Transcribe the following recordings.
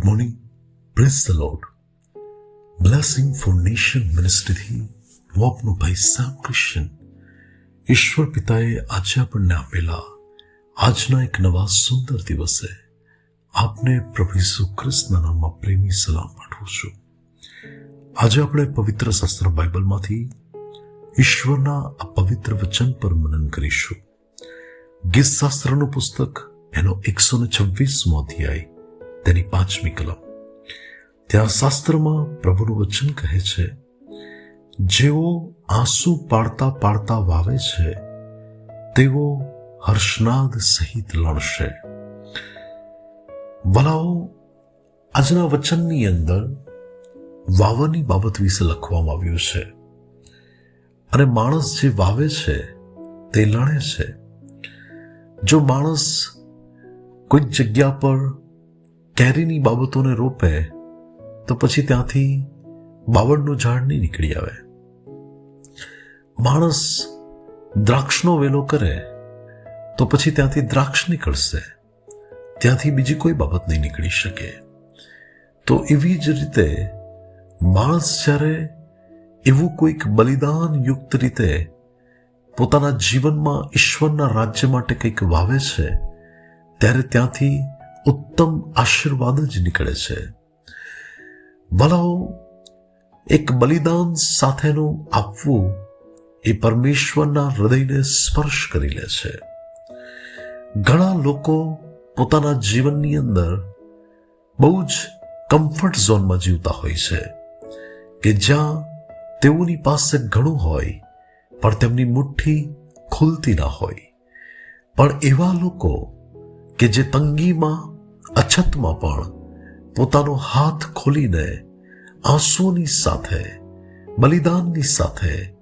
Good morning praise the lord blessing for nation મિનિસ્ટ્રીથી હું ભાઈ સામ ક્રિશ્ચન ઈશ્વર પિતાએ આજે આપણને આપેલા આજના એક નવા સુંદર દિવસે આપને પ્રભુ ઈસુ ખ્રિસ્તના નામમાં પ્રેમી સલામ પાઠવું છું આજે આપણે પવિત્ર શાસ્ત્ર બાઇબલમાંથી ઈશ્વરના આ પવિત્ર વચન પર મનન કરીશું ગીત શાસ્ત્રનું પુસ્તક એનો એકસો ને છવ્વીસમો અધ્યાય તેની પાંચમી કલમ. ત્યાં શાસ્ત્રમાં પ્રભુનું વચન કહે છે, જેઓ આંસુ પાડતા પાડતા વાવે છે, તેઓ હર્ષનાદ સહિત લણશે. વલાઓ, આજના વચનની અંદર વાવવાની બાબત વિશે લખવામાં આવ્યું છે. અને માણસ જે વાવે છે, તે લણે છે. જો માણસ કોઈ જગ્યા પર કેરીની બાબતોને રોપે, તો પછી ત્યાંથી બાવળનું ઝાડ નહીં નીકળી આવે. માણસ દ્રાક્ષનો વેલો કરે, તો પછી ત્યાંથી દ્રાક્ષ નીકળશે. ત્યાંથી બીજી કોઈ બાબત નહીં નીકળી શકે. તો એવી જ રીતે માણસ જ્યારે એવું કોઈક બલિદાન યુક્ત રીતે પોતાના જીવનમાં ઈશ્વરના રાજ્ય માટે કંઈક વાવે છે, ત્યારે ત્યાંથી ઉત્તમ આશીર્વાદ જ નીકળે છે. ભલાઓ, એક બલિદાન સાથેનું આપવું એ પરમેશ્વરના હૃદયને સ્પર્શ કરી લે છે. ઘણા લોકો પોતાના જીવનની અંદર બહુ જ કમ્ફર્ટ ઝોનમાં જીવતા હોય છે કે જ્યાં તેઓની પાસે ઘણું હોય, પણ તેમની મુઠ્ઠી ખુલતી ના હોય. પણ એવા લોકો કે જે તંગીમાં અછતમાં પણ પોતાનો હાથ ખોલીને આંસુની સાથે, બલિદાનની સાથે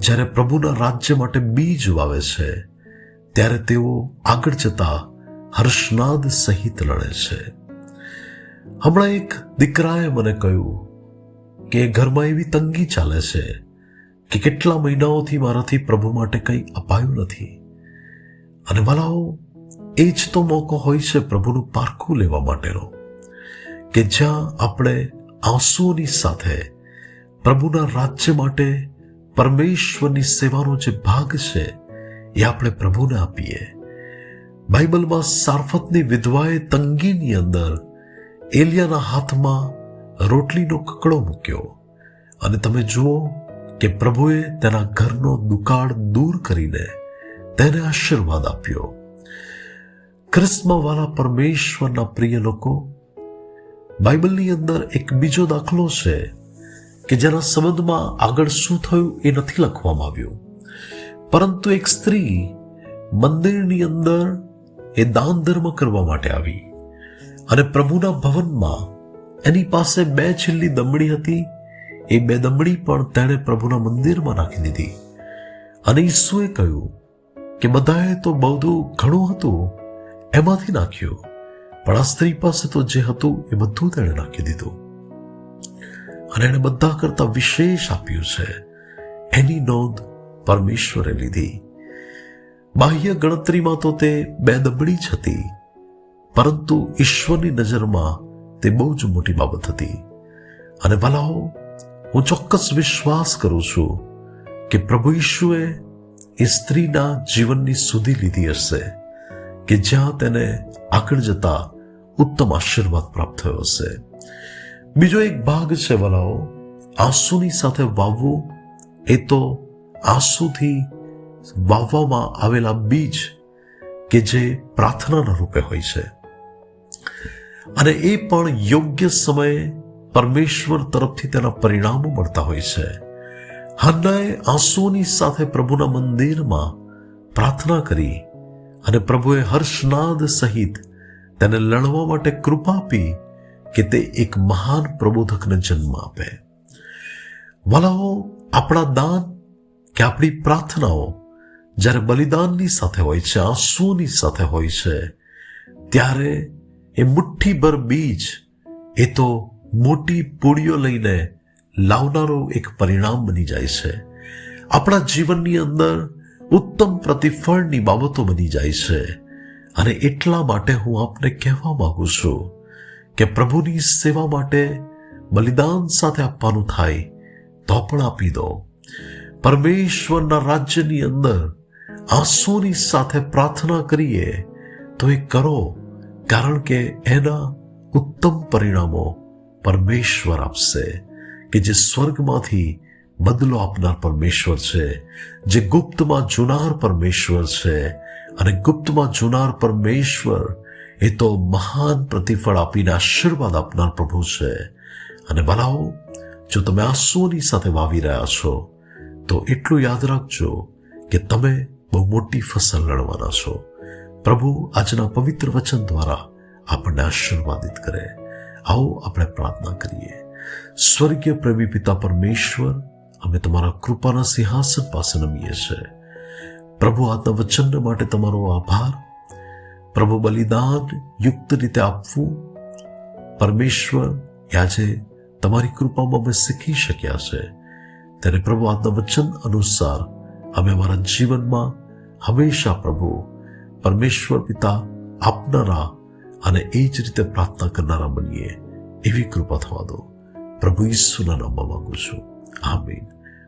જ્યારે પ્રભુના રાજ્ય માટે બીજ વાવે છે, ત્યારે તેઓ આગળ જતા હર્ષનાદ સહિત લડે છે. હમણાં એક દીકરાએ મને કહ્યું કે ઘરમાં એવી તંગી ચાલે છે કે કેટલા મહિનાઓથી મારાથી પ્રભુ માટે કંઈ અપાયું નથી. અને ભલાઓ એ જ તો મોકો હોય છે પ્રભુનું પારખું લેવા માટેનો, કે જ્યાં આપણે આંસુઓની સાથે પ્રભુના રાજ્ય માટે પરમેશ્વરની સેવાનો જે ભાગ છે એ આપણે પ્રભુને આપીએ. બાઇબલમાં સારફતની વિધવાએ તંગીની અંદર એલિયાના હાથમાં રોટલીનો કકડો મૂક્યો. અને તમે જુઓ કે પ્રભુએ તેના ઘરનો દુકાળ દૂર કરીને તેને આશીર્વાદ આપ્યો. ક્રિસ્મવાળા પરમેશ્વરના પ્રિય લોકો, બાઇબલની અંદર એક બીજો દાખલો છે કે જેના સંબંધમાં આગળ શું થયું એ નથી લખવામાં આવ્યું. પરંતુ એક સ્ત્રી મંદિરની અંદર એ દાન ધર્મ કરવા માટે આવી અને પ્રભુના ભવનમાં એની પાસે બે છેલ્લી દમડી હતી. એ બે દમડી પણ તેણે પ્રભુના મંદિરમાં નાખી દીધી. અને ઈસુએ કહ્યું કે બધાએ તો બધું ઘણું હતું એમાંથી નાખ્યું. પણ આ સ્ત્રી પાસે તો જે હતું એ બધું તેણે નાખી દીધું. અને એણે બધા કરતા વિશેષ આપ્યું છે. એની નોંધ પરમેશ્વરે લીધી. બાહ્ય ગણતરીમાં તો તે બે દબડી જ હતી. પરંતુ ઈશ્વરની નજરમાં તે બહુ જ મોટી બાબત હતી. અને ભલાઓ, હું ચોક્કસ વિશ્વાસ કરું છું કે પ્રભુ ઈશુએ એ સ્ત્રીના જીવનની સુધી લીધી હશે. કે જ્યાં તેને આગળ જતા ઉત્તમ આશીર્વાદ પ્રાપ્ત થયો હશે. બીજો એક ભાગ છે વલાઓ, આંસુની સાથે વાવવું, એ તો આંસુથી વાવવામાં આવેલા બીજ કે જે પ્રાર્થનાના રૂપે હોય છે. અને એ પણ યોગ્ય સમયે પરમેશ્વર તરફથી તેના પરિણામો મળતા હોય છે. હન્નાએ આંસુઓની સાથે પ્રભુના મંદિરમાં પ્રાર્થના કરી અને પ્રભુએ હર્ષનાદ સહિત તેને લડવા માટે કૃપા આપી કે તે એક મહાન પ્રબોધકને જન્મ આપે. વાલાઓ, આપણા દાન કે આપણી પ્રાર્થનાઓ જ્યારે બલિદાનની સાથે હોય છે, આંસુઓની સાથે હોય છે, ત્યારે એ મુઠ્ઠીભર બીજ, એ તો મોટી પૂડીઓ લઈને લાવનારો એક પરિણામ બની જાય છે. આપણા જીવનની અંદર ઉત્તમ પ્રતિફળની બાબતો બની જાય છે. અને એટલા માટે હું આપને કહેવા માંગુ છું કે પ્રભુની સેવા માટે બલિદાન સાથે આપવાનું થાય, તો પણ આપી દો. પરમેશ્વરના રાજ્યની અંદર આંસુની સાથે પ્રાર્થના કરીએ, તો એ કરો, કારણ કે એના ઉત્તમ પરિણામો પરમેશ્વર આપશે, કે જે સ્વર્ગમાંથી બદલો આપનાર પરમેશ્વર છે, જે ગુપ્તમાં જુનાર પરમેશ્વર છે અને ગુપ્તમાં જુનાર પરમેશ્વર એ તો મહાન પ્રતિફળ આપીને આશીર્વાદ આપનાર પ્રભુ છે. અને બનાવો જો તમે આંસુઓની સાથે વાવી રહ્યા છો, તો એટલું યાદ રાખજો કે તમે બહુ મોટી ફસલ લડવાના છો. પ્રભુ આજના પવિત્ર વચન દ્વારા આપણને આશીર્વાદિત કરે. આવો આપણે પ્રાર્થના કરીએ. સ્વર્ગીય પ્રેમી પિતા પરમેશ્વર અમે તમારા કૃપાના સિંહાસન પાસે નમીએ છીએ. પ્રભુ આજના વચન માટે તમારો આભાર. પ્રભુ, બલિદાન યુક્ત રીતે આપવું. પરમેશ્વર આજે તમારી કૃપામાં અમે શીખી શક્યા છે. ત્યારે પ્રભુ આજના વચન અનુસાર અમે અમારા જીવનમાં હંમેશા પ્રભુ, પરમેશ્વર પિતા આપનારા અને એ જ રીતે પ્રાર્થના કરનારા બનીએ એવી કૃપા થવા દો. પ્રભુ ઈસુના નામમાં માંગુ છું. આમીન.